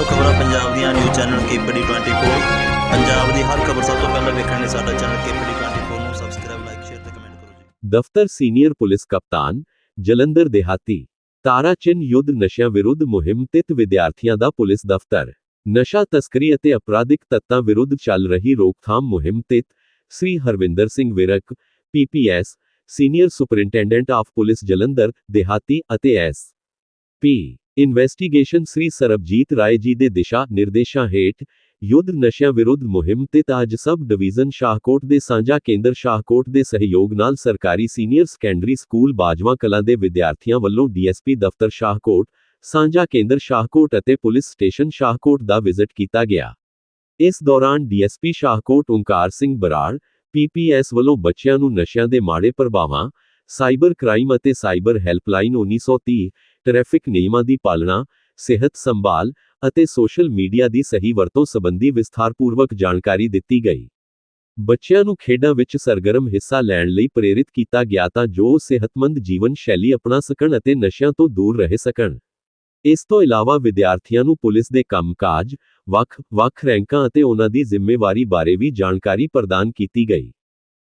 ਹੋ ਖਬਰਾਂ ਪੰਜਾਬ ਦੀਆਂ ਨਿਊਜ਼ ਚੈਨਲ ਕੇਪੀਡੀ 24 ਪੰਜਾਬ ਦੀ ਹਰ ਖਬਰ ਸਭ ਤੋਂ ਪਹਿਲਾਂ ਵੇਖਣ ਲਈ ਸਾਡਾ ਚੈਨਲ ਕੇਪੀਡੀ 24 ਨੂੰ ਸਬਸਕ੍ਰਾਈਬ ਲਾਈਕ ਸ਼ੇਅਰ ਤੇ ਕਮੈਂਟ ਕਰੋ ਜੀ ਦਫ਼ਤਰ ਸੀਨੀਅਰ ਪੁਲਿਸ ਕਪਤਾਨ ਜਲੰਧਰ ਦੇਹਾਤੀ ਤਾਰਾ ਚਿੰਨ ਯੁੱਧ ਨਸ਼ਿਆਂ ਵਿਰੁੱਧ ਮੁਹਿੰਮ ਤਹਿਤ ਵਿਦਿਆਰਥੀਆਂ ਦਾ ਪੁਲਿਸ ਦਫ਼ਤਰ ਨਸ਼ਾ ਤਸਕਰੀ ਅਤੇ ਅਪਰਾਧਿਕ ਤੱਤਾਂ ਵਿਰੁੱਧ ਚੱਲ ਰਹੀ ਰੋਕਥਾਮ ਮੁਹਿੰਮ ਤਹਿਤ Shri Harvinder Singh Virk PPS senior superintendent of police Jalandhar ਦੇਹਾਤੀ ਅਤੇ S P investigation Shri Sarbjit Rai ji ਦੇ ਦਿਸ਼ਾ ਨਿਰਦੇਸ਼ਾਂ ਹੇਠ ਯੁੱਧ ਨਸ਼ਿਆਂ ਵਿਰੁੱਧ ਮੁਹਿੰਮ ਤੇ ਅੱਜ ਸਬ ਡਿਵੀਜ਼ਨ ਸ਼ਾਹਕੋਟ ਦੇ ਸਾਂਝਾ ਕੇਂਦਰ ਸ਼ਾਹਕੋਟ ਦੇ ਸਹਿਯੋਗ ਨਾਲ ਸਰਕਾਰੀ senior secondary school Bajwa Kalan ਦੇ ਵਿਦਿਆਰਥੀਆਂ ਵੱਲੋਂ ਡੀਐਸਪੀ ਦਫ਼ਤਰ ਸ਼ਾਹਕੋਟ, ਸਾਂਝਾ ਕੇਂਦਰ ਸ਼ਾਹਕੋਟ ਅਤੇ ਪੁਲਿਸ ਸਟੇਸ਼ਨ ਸ਼ਾਹਕੋਟ ਦਾ ਵਿਜ਼ਿਟ ਕੀਤਾ ਗਿਆ। ਇਸ ਦੌਰਾਨ ਡੀਐਸਪੀ ਸ਼ਾਹਕੋਟ ਓਂਕਾਰ ਸਿੰਘ ਬਰਾੜ, ਪੀਪੀਐਸ ਵੱਲੋਂ ਬੱਚਿਆਂ ਨੂੰ ਨਸ਼ਿਆਂ ਦੇ ਮਾੜੇ ਪ੍ਰਭਾਵਾਂ, ਸਾਈਬਰ ਕ੍ਰਾਈਮ ਅਤੇ ਸਾਈਬਰ ਹੈਲਪਲਾਈਨ 1930 ਟ੍ਰੈਫਿਕ ਨਿਯਮਾਂ ਦੀ ਪਾਲਣਾ, ਸਿਹਤ ਸੰਭਾਲ ਅਤੇ ਸੋਸ਼ਲ ਮੀਡੀਆ ਦੀ ਸਹੀ ਵਰਤੋਂ ਸੰਬੰਧੀ ਵਿਸਥਾਰਪੂਰਵਕ ਜਾਣਕਾਰੀ ਦਿੱਤੀ ਗਈ। ਬੱਚਿਆਂ ਨੂੰ ਖੇਡਾਂ ਵਿੱਚ ਸਰਗਰਮ ਹਿੱਸਾ ਲੈਣ ਲਈ ਪ੍ਰੇਰਿਤ ਕੀਤਾ ਗਿਆ ਤਾਂ ਜੋ ਸਿਹਤਮੰਦ ਜੀਵਨ ਸ਼ੈਲੀ ਅਪਣਾ ਸਕਣ ਅਤੇ ਨਸ਼ਿਆਂ ਤੋਂ ਦੂਰ ਰਹਿ ਸਕਣ। ਇਸ ਤੋਂ ਇਲਾਵਾ ਵਿਦਿਆਰਥੀਆਂ ਨੂੰ ਪੁਲਿਸ ਦੇ ਕੰਮਕਾਜ ਵੱਖ-ਵੱਖ ਰੈਂਕਾਂ ਅਤੇ ਉਹਨਾਂ ਦੀ ਜ਼ਿੰਮੇਵਾਰੀ ਬਾਰੇ ਵੀ ਜਾਣਕਾਰੀ ਪ੍ਰਦਾਨ ਕੀਤੀ ਗਈ।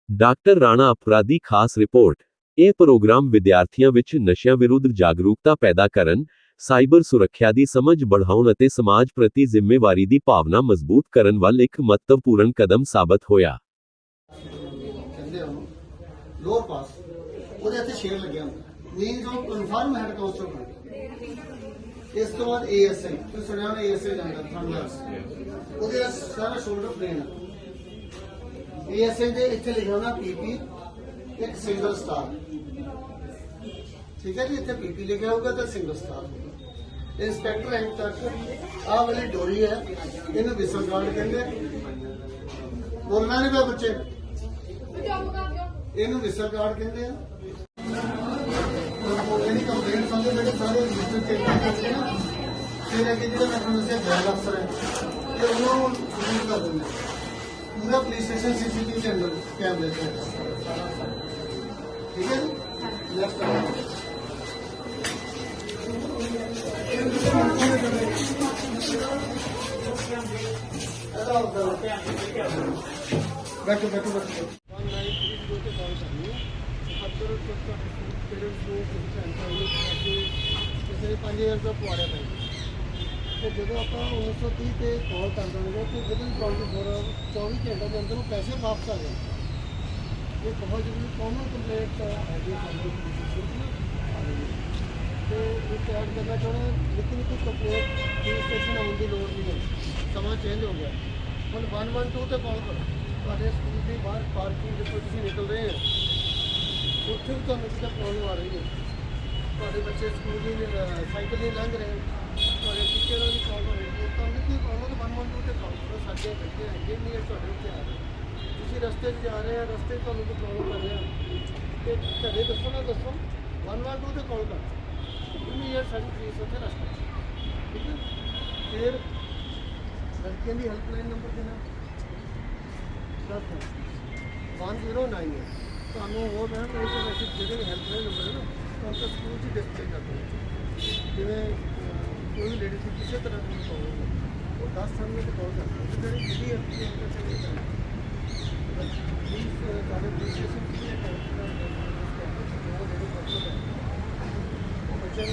ਡਾਕਟਰ ਰਾਣਾ ਅਪਰਾਧੀ ਖਾਸ ਰਿਪੋਰਟ ਇਹ ਪ੍ਰੋਗਰਾਮ ਵਿਦਿਆਰਥੀਆਂ ਵਿੱਚ ਨਸ਼ਿਆਂ ਵਿਰੁੱਧ ਜਾਗਰੂਕਤਾ ਪੈਦਾ ਕਰਨ ਸਾਈਬਰ ਸੁਰੱਖਿਆ ਦੀ ਸਮਝ ਵਧਾਉਣ ਅਤੇ ਸਮਾਜ ਪ੍ਰਤੀ ਜ਼ਿੰਮੇਵਾਰੀ ਦੀ ਭਾਵਨਾ ਮਜ਼ਬੂਤ ਕਰਨ ਵੱਲ ਇੱਕ ਮਹੱਤਵਪੂਰਨ ਕਦਮ ਸਾਬਤ ਹੋਇਆ ਕਹਿੰਦੇ ਉਹਨੂੰ ਲੋਅਰ ਪਾਸ ਉਹਦੇ ਇੱਥੇ ਸ਼ੇਰ ਲੱਗਿਆ ਹੁੰਦਾ ਮੀਨਸ ਉਹ ਕਨਫਰਮ ਹੈਡ ਕਾਂਸਟੇਬਲ ਇਸ ਤੋਂ ਬਾਅਦ ਏਐਸਆਈ ਤੁਸੀਂ ਸੁਣਿਆ ਹੋਣਾ ਏਐਸਆਈ ਜਾਂਦਾ ਥੰਡਰਸ ਉਹਦੇ ਨਾਲ ਸਾਰਾ ਸ਼ੋਲਡਰ ਪਲੇਨ ਏਐਸਆਈ ਦੇ ਇੱਥੇ ਲਿਖਿਆ ਹੋਣਾ ਪੀਪੀ ਇੱਕ ਸਿੰਗਲ ਸਟਾਰ ਠੀਕ ਹੈ ਜੀ, ਇੱਥੇ ਪੀਪੀ ਲਿਖਿਆ ਹੋਊਗਾ ਤਾਂ ਸਿੰਗਲ ਸਟਾਰ ਇੰਸਪੈਕਟਰ ਰੈਂਕ ਤੱਕ, ਆਹ ਵਾਲੀ ਡੋਰੀ ਹੈ, ਇਹਨੂੰ ਵਿਸਲ ਗਾਰਡ ਕਹਿੰਦੇ ਬੋਲਣਾ ਨਹੀਂ ਪਿਆ ਬੱਚੇ। ਇਹਨੂੰ ਵਿਸਲ ਗਾਰਡ ਕਹਿੰਦੇ ਆ। ਜਿਹੜੀ ਕੰਪਲੇਂਟ ਸੰਦੇ ਜਿਹੜੇ ਸਾਰੇ ਰਜਿਸਟਰ ਚੇਂਜ ਕਰਕੇ ਨਾ। ਫਿਰ ਅੱਗੇ ਜਿਹੜਾ ਮੈਂ ਤੁਹਾਨੂੰ ਦੱਸਿਆ ਬੈਲ ਅਫਸਰ ਹੈ। ਤੇ ਉਹਨੂੰ ਰਿਲੀਜ਼ ਕਰ ਦਿੰਦੇ ਪੂਰਾ ਪੁਲਿਸ ਸਟੇਸ਼ਨ ਸੀਸੀਟੀਵੀ ਦੇ ਕੈਮਰੇ ਤੇ ਹੈ। ਠੀਕ ਹੈ ਜੀ ਲੈਫਟ ਬੈਠੋ ਬੈਠੋ ਬੈਠੋ ਕਿਸੇ 5000 ਰੁਪਏ ਪੁਆੜਿਆ ਪੈ ਤੇ ਜਦੋਂ ਆਪਾਂ 1930 ਤੇ ਕਾਲ ਕਰ ਦਾਂਗੇ ਤੇ ਵਿਦਨ 24 24 ਘੰਟੇ ਦੇ ਅੰਦਰ ਉਹ ਪੈਸੇ ਵਾਪਸ ਆ ਜਾਣਗੇ ਇਹ ਬਹੁਤ ਜ਼ਰੂਰੀ ਕਾਮਨ ਕੰਪਲੇਂਟ ਹੈ ਜੀ ਤੇ ਇਹ ਐਡ ਕਰਨਾ ਚਾਹੁੰਦਾ ਲੇਕਿਨ ਕੋਈ ਕੰਪਲੇਂਟ ਪੁਲਿਸ ਸਟੇਸ਼ਨ ਆਉਣ ਦੀ ਲੋੜ ਨਹੀਂ ਹੈ। ਸਮਾਂ ਚੇਂਜ ਹੋ ਗਿਆ। ਹੁਣ 112 ਤੇ ਕਾਲ ਕਰੋ। ਤੁਹਾਡੇ ਸਕੂਲ ਦੇ ਬਾਹਰ ਪਾਰਕਿੰਗ ਜਿੱਥੋਂ ਤੁਸੀਂ ਨਿਕਲ ਰਹੇ ਹੋ, ਉੱਥੇ ਵੀ ਤੁਹਾਨੂੰ ਕਿਤੇ ਪ੍ਰੋਬਲਮ ਆ ਰਹੀ ਹੈ। ਤੁਹਾਡੇ ਬੱਚੇ ਸਕੂਲ ਦੀ ਸਾਈਕਲ ਨਹੀਂ ਲੰਘ ਰਹੇ ਤੁਹਾਡੇ ਟੀਚਰ ਦੀ ਪ੍ਰੋਬਲਮ ਹੋ ਰਹੀ ਹੈ ਤੁਹਾਨੂੰ ਕੀ ਪ੍ਰੋਬਲਮ ਹੈ 112 ਤੇ ਕਾਲ ਕਰੋ ਸਾਡੇ ਬੱਚੇ ਹੈਗੇ ਨਹੀਂ ਹੈ ਤੁਹਾਡੇ ਉੱਤੇ ਆ ਰਹੇ ਰਸਤੇ 'ਚ ਜਾ ਰਹੇ ਆ, ਰਸਤੇ 'ਚ ਤੁਹਾਨੂੰ ਕੋਈ ਪ੍ਰੋਬਲਮ ਕਰ ਰਿਹਾ ਤੇ ਘਰੇ ਦੱਸੋ ਨਾ, ਦੱਸੋ। 112 ਤੇ ਕਾਲ ਕਰ। ਉਹਨੂੰ ਇਹ ਸਾਡੀ ਫੀਸ ਉੱਥੇ ਰਸਤੇ ਠੀਕ ਹੈ? ਫਿਰ ਲੜਕੀਆਂ ਦੀ ਹੈਲਪਲਾਈਨ ਨੰਬਰ ਕਿੰਨਾ ਦਸ 109 ਹੈ। ਤੁਹਾਨੂੰ ਹੋਰ ਮੈਂ ਕੋਈ ਮੈਸੇਜ ਵੈਸੇ ਜਿਹੜੇ ਹੈਲਪਲਾਈਨ ਨੰਬਰ ਹੈ ਨਾ, ਤੁਹਾਨੂੰ ਸਕੂਲ 'ਚ ਡਿਸਪਲੇ ਕਰਦੇ ਨੇ ਜਿਵੇਂ ਕੋਈ ਲੇਡੀ ਕਿਸੇ ਤਰ੍ਹਾਂ ਦੀ ਪ੍ਰੋਬਲਮ ਉਹ 10 ਸਾਲ ਵਿੱਚ ਕਾਲ ਕਰਦੇ ਨੇ ਜਿਹੜੀ ਜਿਹੜੀ ਹੈਲਪਲਾਈਨ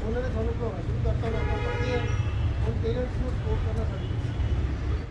ਉਹਨਾਂ ਨੇ ਸਾਨੂੰ ਪੜਾਉਣਾ ਸ਼ੁਰੂ ਕਰਤਾ ਨਾ ਆਪਾਂ ਪੜ੍ਹਦੇ ਆ ਹੁਣ ਪੇਰੈਂਟਸ ਨੂੰ ਸਪੋਰਟ ਕਰਨਾ ਸਾਡੀ